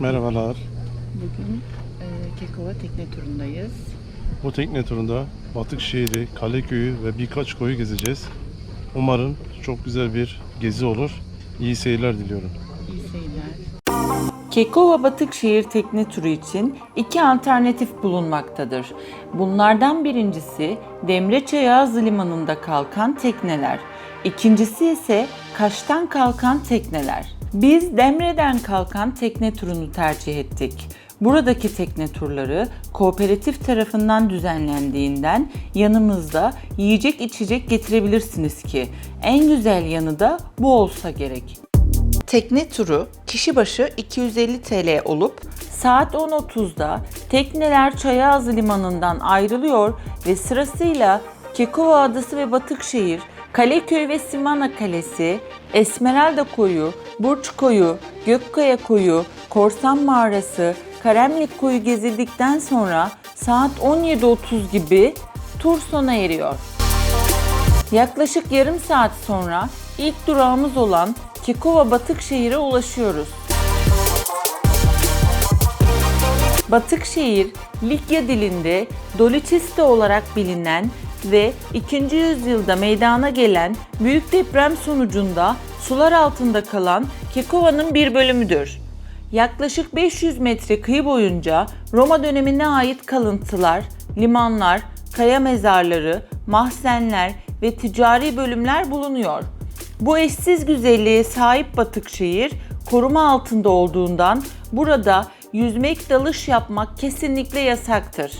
Merhabalar. Bugün e, Kekova tekne turundayız. Bu tekne turunda Batıkşehir'i, Kaleköy'ü ve birkaç koyu gezeceğiz. Umarım çok güzel bir gezi olur. İyi seyirler diliyorum. İyi seyirler. Kekova Batıkşehir tekne turu için iki alternatif bulunmaktadır. Bunlardan birincisi Demreçay Ağzı Limanı'nda kalkan tekneler. İkincisi ise Kaş'tan kalkan tekneler. Biz Demre'den kalkan tekne turunu tercih ettik. Buradaki tekne turları kooperatif tarafından düzenlendiğinden yanımızda yiyecek içecek getirebilirsiniz ki en güzel yanı da bu olsa gerek. Tekne turu kişi başı 250 TL olup saat 10.30'da tekneler Çayazı Limanı'ndan ayrılıyor ve sırasıyla Kekova Adası ve Batıkşehir, Kaleköy ve Simana Kalesi, Esmeralda Koyu, Burç Koyu, Gökkaya Koyu, Korsan Mağarası, Karemlik Koyu gezildikten sonra saat 17.30 gibi tur sona eriyor. Yaklaşık yarım saat sonra ilk durağımız olan Kekova Batıkşehir'e ulaşıyoruz. Batıkşehir, Likya dilinde Doliçiste olarak bilinen ve 2. yüzyılda meydana gelen büyük deprem sonucunda sular altında kalan Kekova'nın bir bölümüdür. Yaklaşık 500 metre kıyı boyunca Roma dönemine ait kalıntılar, limanlar, kaya mezarları, mahzenler ve ticari bölümler bulunuyor. Bu eşsiz güzelliğe sahip Batıkşehir koruma altında olduğundan burada yüzmek, dalış yapmak kesinlikle yasaktır.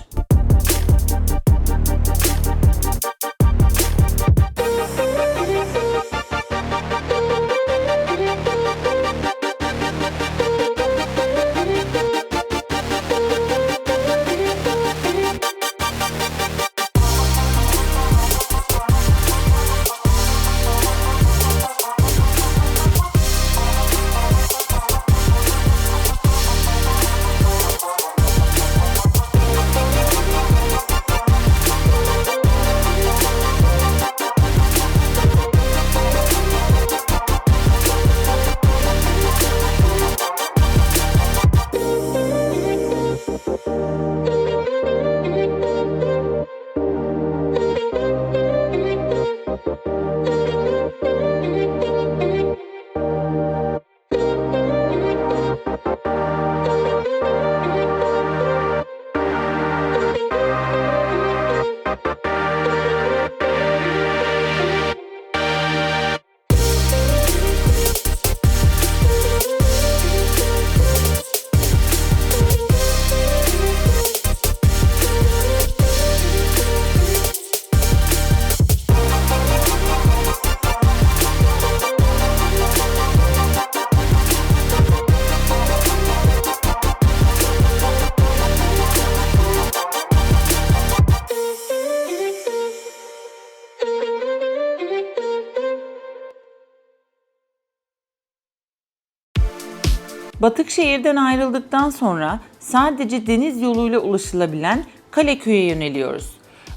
Batıkşehir'den ayrıldıktan sonra sadece deniz yoluyla ulaşılabilen Kaleköy'e yöneliyoruz.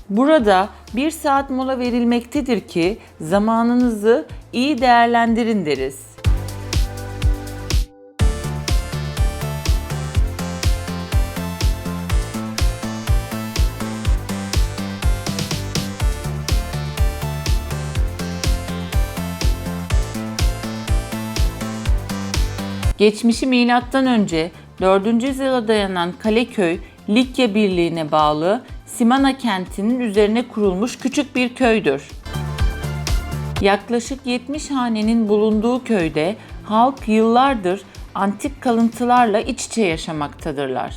Burada bir saat mola verilmektedir ki zamanınızı iyi değerlendirin deriz. Geçmişi milattan önce 4. yüzyıla dayanan Kaleköy, Likya Birliği'ne bağlı Simana kentinin üzerine kurulmuş küçük bir köydür. Yaklaşık 70 hanenin bulunduğu köyde halk yıllardır antik kalıntılarla iç içe yaşamaktadırlar.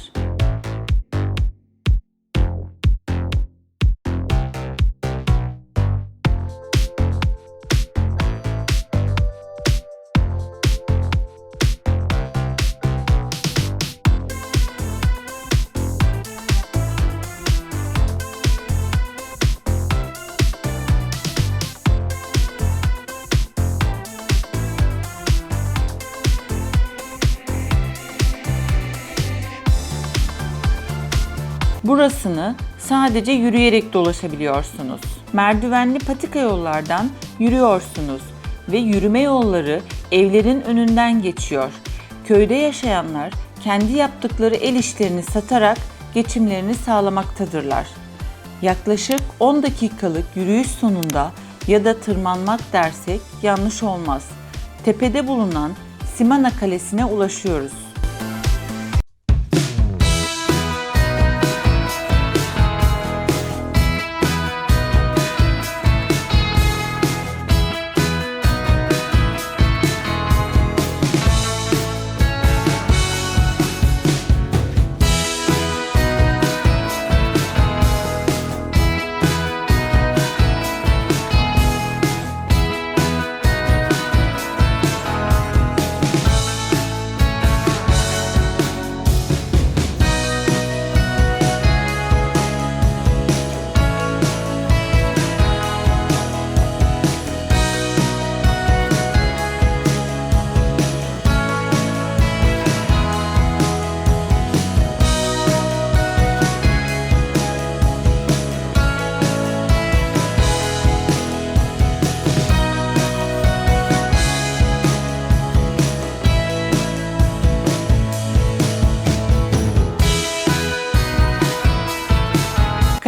Burasını sadece yürüyerek dolaşabiliyorsunuz. Merdivenli patika yollardan yürüyorsunuz ve yürüme yolları evlerin önünden geçiyor. Köyde yaşayanlar kendi yaptıkları el işlerini satarak geçimlerini sağlamaktadırlar. Yaklaşık 10 dakikalık yürüyüş sonunda ya da tırmanmak dersek yanlış olmaz. Tepede bulunan Simana Kalesi'ne ulaşıyoruz.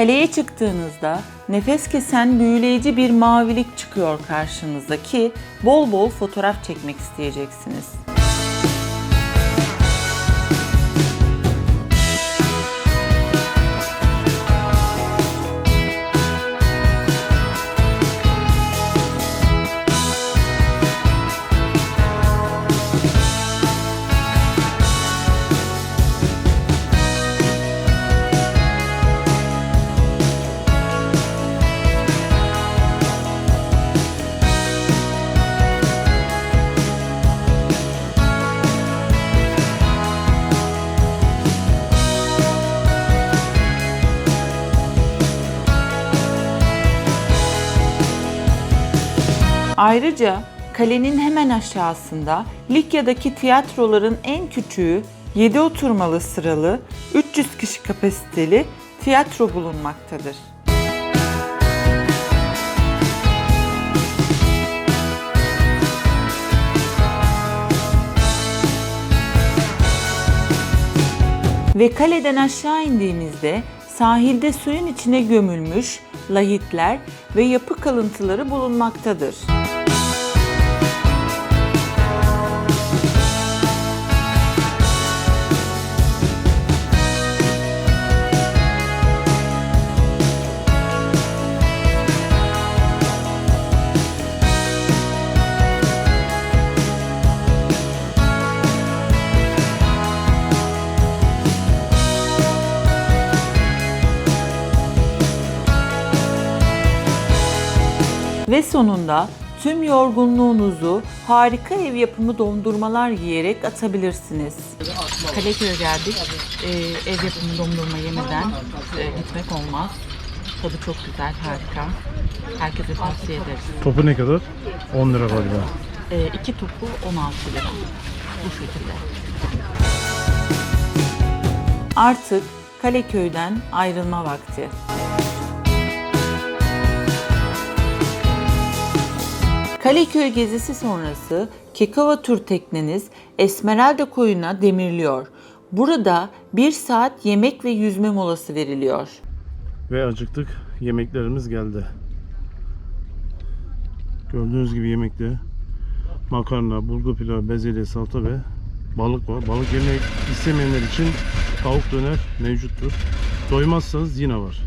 Kaleye çıktığınızda nefes kesen büyüleyici bir mavilik çıkıyor karşınıza ki bol bol fotoğraf çekmek isteyeceksiniz. Ayrıca kalenin hemen aşağısında Likya'daki tiyatroların en küçüğü 7 oturmalı sıralı 300 kişi kapasiteli tiyatro bulunmaktadır. Ve kaleden aşağı indiğimizde sahilde suyun içine gömülmüş lahitler ve yapı kalıntıları bulunmaktadır. Ve sonunda tüm yorgunluğunuzu harika ev yapımı dondurmalar yiyerek atabilirsiniz. Kaleköy'e geldik. Ee, ev yapımı dondurma yemeden e, gitmek olmaz. Tadı çok güzel, harika. Herkese tavsiye ederiz. Topu ne kadar? 10 lira galiba. Ee, iki topu 16 lira. Bu şekilde. Artık Kaleköy'den ayrılma vakti. Kaleköy gezisi sonrası Kekava tur tekneniz Esmeralda koyuna demirliyor. Burada bir saat yemek ve yüzme molası veriliyor. Ve acıktık. Yemeklerimiz geldi. Gördüğünüz gibi yemekte makarna, bulgur pilavı, bezelye, salata ve balık var. Balık yemek istemeyenler için tavuk döner mevcuttur. Doymazsanız yine var.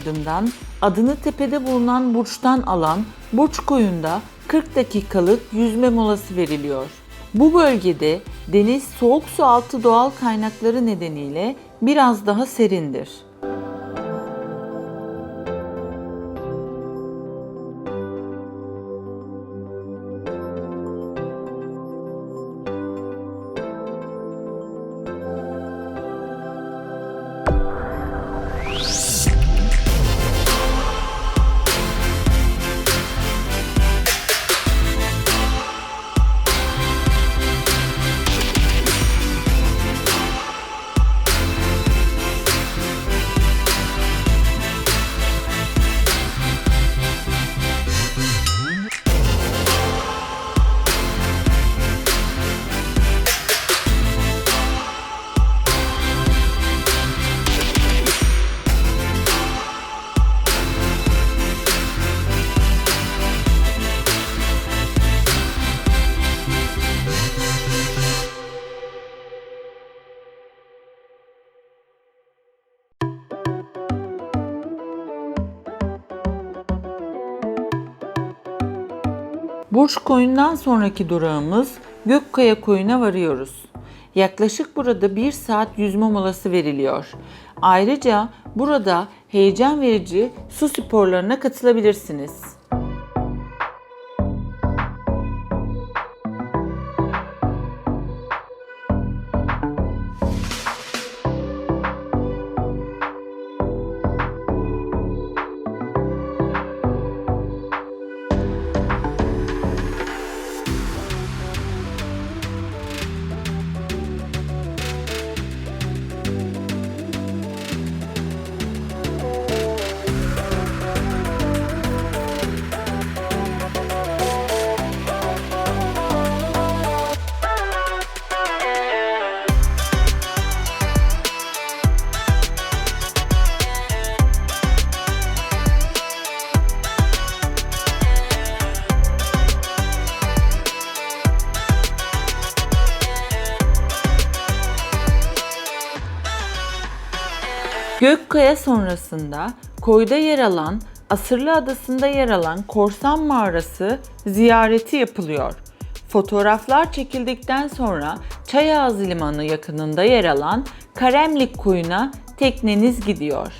Ardından adını tepede bulunan burçtan alan Burç Koyu'nda 40 dakikalık yüzme molası veriliyor. Bu bölgede deniz soğuk su altı doğal kaynakları nedeniyle biraz daha serindir. Burç Koyun'dan sonraki durağımız Gökkaya Koyun'a varıyoruz. Yaklaşık burada bir saat yüzme molası veriliyor. Ayrıca burada heyecan verici su sporlarına katılabilirsiniz. Gökkaya sonrasında koyda yer alan Asırlı Adası'nda yer alan Korsan Mağarası ziyareti yapılıyor. Fotoğraflar çekildikten sonra Çayağızı Limanı yakınında yer alan Karemlik Koyu'na tekneniz gidiyor.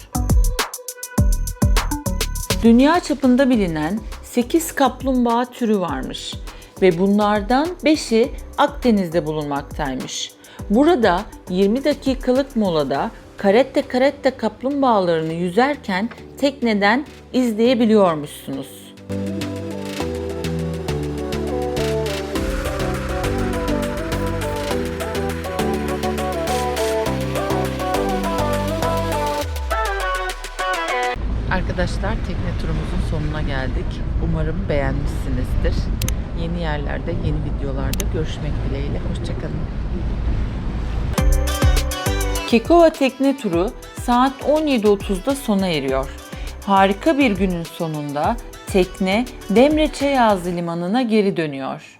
Dünya çapında bilinen 8 kaplumbağa türü varmış ve bunlardan 5'i Akdeniz'de bulunmaktaymış. Burada 20 dakikalık molada karette karette kaplumbağalarını yüzerken tekneden izleyebiliyormuşsunuz. Arkadaşlar tekne turumuzun sonuna geldik. Umarım beğenmişsinizdir. Yeni yerlerde, yeni videolarda görüşmek dileğiyle. Hoşçakalın. Kekova tekne turu saat 17.30'da sona eriyor. Harika bir günün sonunda tekne Demre Çayazı Limanı'na geri dönüyor.